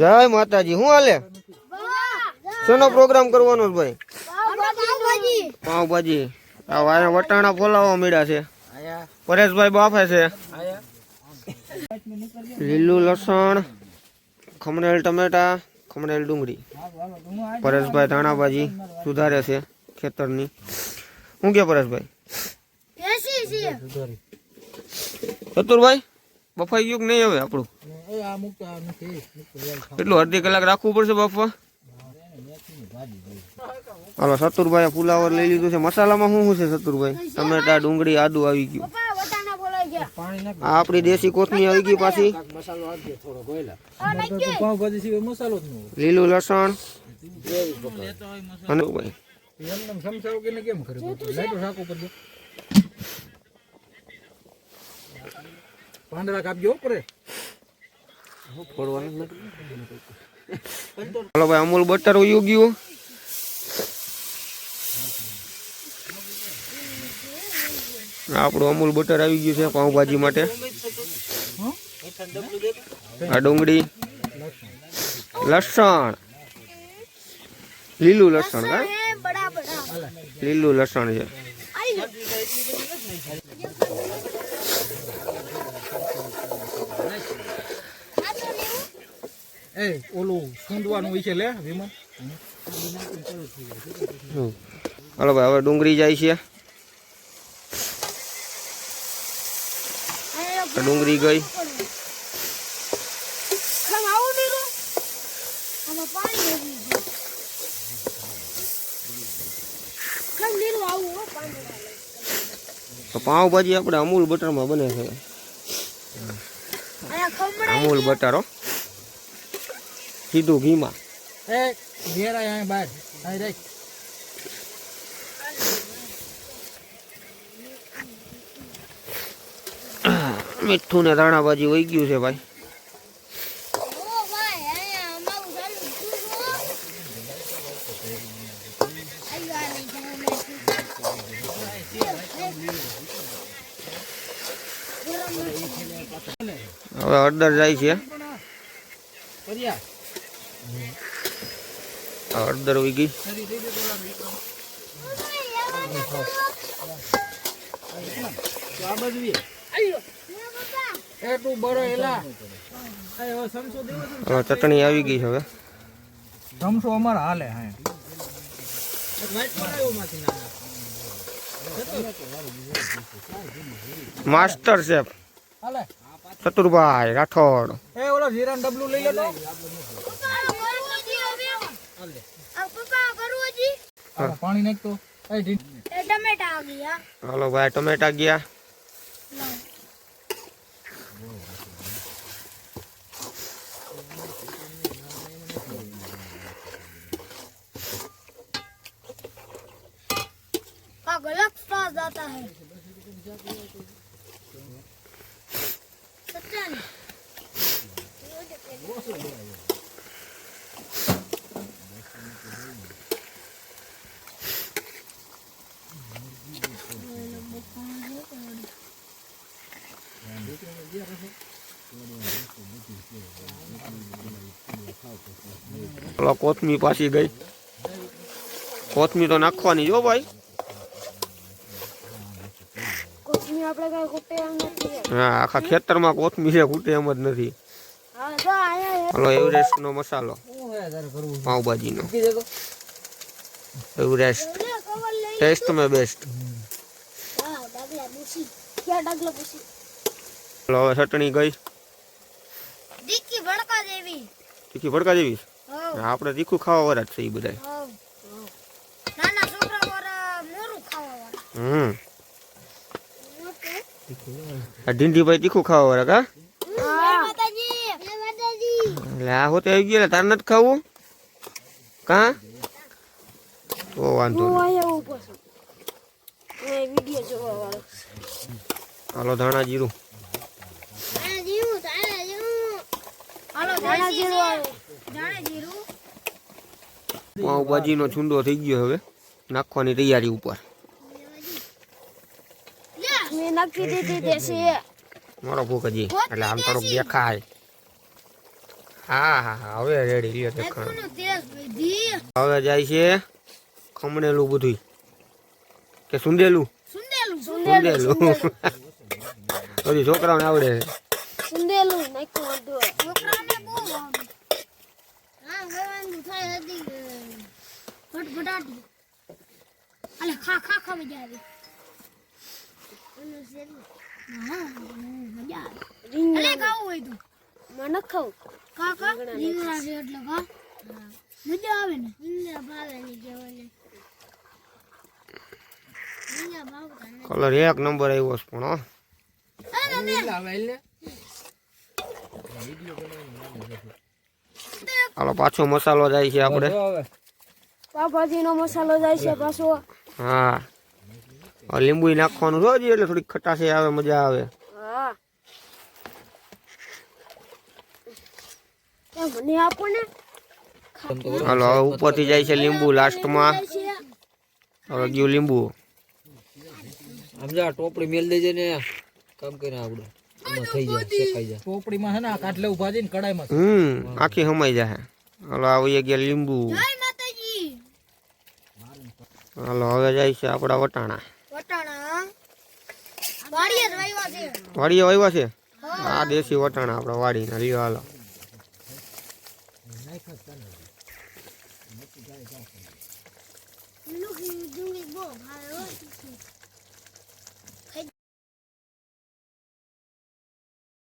જય માતાજી શું હાલે? શેનો પ્રોગ્રામ કરવાનો ભાઈ? પાવભાજી. આ વાયા વટાણા ફોલાવા મળ્યા છે. પરેશભાઈ બાફે છે. લીલું લસણ ખમણેલ ટમેટા ખમણેલ ડુંગળી. પરેશભાઈ ધાણાભાજી સુધારે છે ખેતરની. શું કે પરેશભાઈ? ચતુરભાઈ? બફાઈ ગયું કે નહીં હવે આપણું? કેટલું અડધી કલાક રાખવું પડશે બફવા હાલો સતુરભાઈ ફુલાવર લઈ લીધું છે. મસાલામાં શું શું છે સતુરભાઈ? ટમેટા ડુંગળી આદુ આવી ગયું. આ આપણી દેશી કોથમી આવી ગઈ પાછી. પાવભાજી સિવાય મસાલો જ ન હોય. લીલું લસણ. અને ભાઈ. કેમ ઉપર પાંદડા કાપજો પરે. હાલો ભાઈ અમૂલ બટર ઉયું ગયું. આપણું અમૂલ બટર આવી ગયું છે પાઉંભાજી માટે. આ ડુંગળી. લસણ. લીલું લસણ લીલું લસણ છે. એ ઓલું સૂંદવાનું હોય છે લે વિમન. હાલો ભાઈ હવે ડુંગળી જાય છે. ડુંગળી ગઈ. તો પાઉંભાજી આપણે અમૂલ બટરમાં બને છે. અમૂલ બટર હો. સીધું ઘીમાં. એ બહાર અહીં રાખ. મીઠું ને ધાણાભાજી વહી ગયું છે ભાઈ. હવે અડદર જાય છે. હળદર વહી ગઈ. ચટણી આવી ગઈ હવે. ધમસો અમારા હાલે હા. Master chef. ચતુરભાઈ રાઠોડ. એ ઓલો જીરાન ડબલું લઈ લેતો આમાં પાણી નાખતો એ ઢી- ટમેટા આ ગયા હાલો ભાઈ ટમેટા ગયા का गलत स्वाद आता है सच्चा नहीं પેલો કોથમી પાછી ગઈ. કોથમી તો નાખવાની જો ભાઈ. હા આખા ખેતરમાં કોથમી છે ખૂટે એમ જ નથી. હાલો એવરેસ્ટ નો મસાલો? પાઉંભાજીનો. એવું રેસ્ટ ટેસ્ટ મેં બેસ્ટ હવે ચટણી ગઈ ડીકી ભડકા દેવી તીખી ભડકા જેવી આપણે તીખું ખાવા વાળા જ છે એ બધા નાના છોકરા વાળા મોરું ખાવા વાળા. હમ. આ ઢીંઢીભાઈ તીખું ખાવા વાળા કા? એટલે આ હોતે આવી ગયા તાર નથી ખાવું? કા? તો વાંધો હાલો ધાણા જીરું. પાઉભાજીનો જીરું જાણે જીરું. હાલો જાણે જીરું. જાણે જીરું. પાઉંભાજીનો છુંડો થઈ ગયો હવે. નાખવાની તૈયારી ઉપર. મારો ભૂખ હજી. એટલે આમ થોડુંક દેખાય. હા હા હા હવે રેડી લ્યો એટલું હવે જાય છે ખમણેલું બધું કે સુંદેલું? સુંદેલું સુંદેલું. છોકરાઓને આવડે છે. સુંદેલું બહુ અલે ખા ખા ખા મજા આવી. ખાવું હોય તું. મને ખાવું. કા કા છે એટલે કા? મજા આવે ને? રીંગણા ભાવે ને કેવાય રીંગણા ભાવતા ને કલર એક નંબર આવ્યો છે પણ હાલો પાછો મસાલો જાય છે આપણે. પાપાજી નો મસાલો જાય છે પાછો. હા. લીંબુ નાખવાનું રોજ એટલે થોડીક ખટાશે આવે મજા આવે હા મને આપો ને હાલો હવે ઉપરથી જાય છે લીંબુ લાસ્ટમાં હવે ગયું લીંબુ. આમ જા ટોપડી મેલ દેજે ને. કામ કરીને આવડે આમાં થઈ જાય શેકાઈ જાય. ટોપડીમાં હે ને આ કાટલે ઊભા જઈને કડાઈમાં હમ આખી સમાઈ જાય હાલો આવી ગયા લીંબુ. જય માતાજી. હાલો હવે જાય છે આપણા વટાણા. વટાણા? વાડીએ જ વાવ્યા છે. વાડીએ વાવ્યા છે? આ દેશી વટાણા આપણા વાડીના લ્યો હાલો. Knife has done it. Look, you guys off. Look, you're doing well. I like it.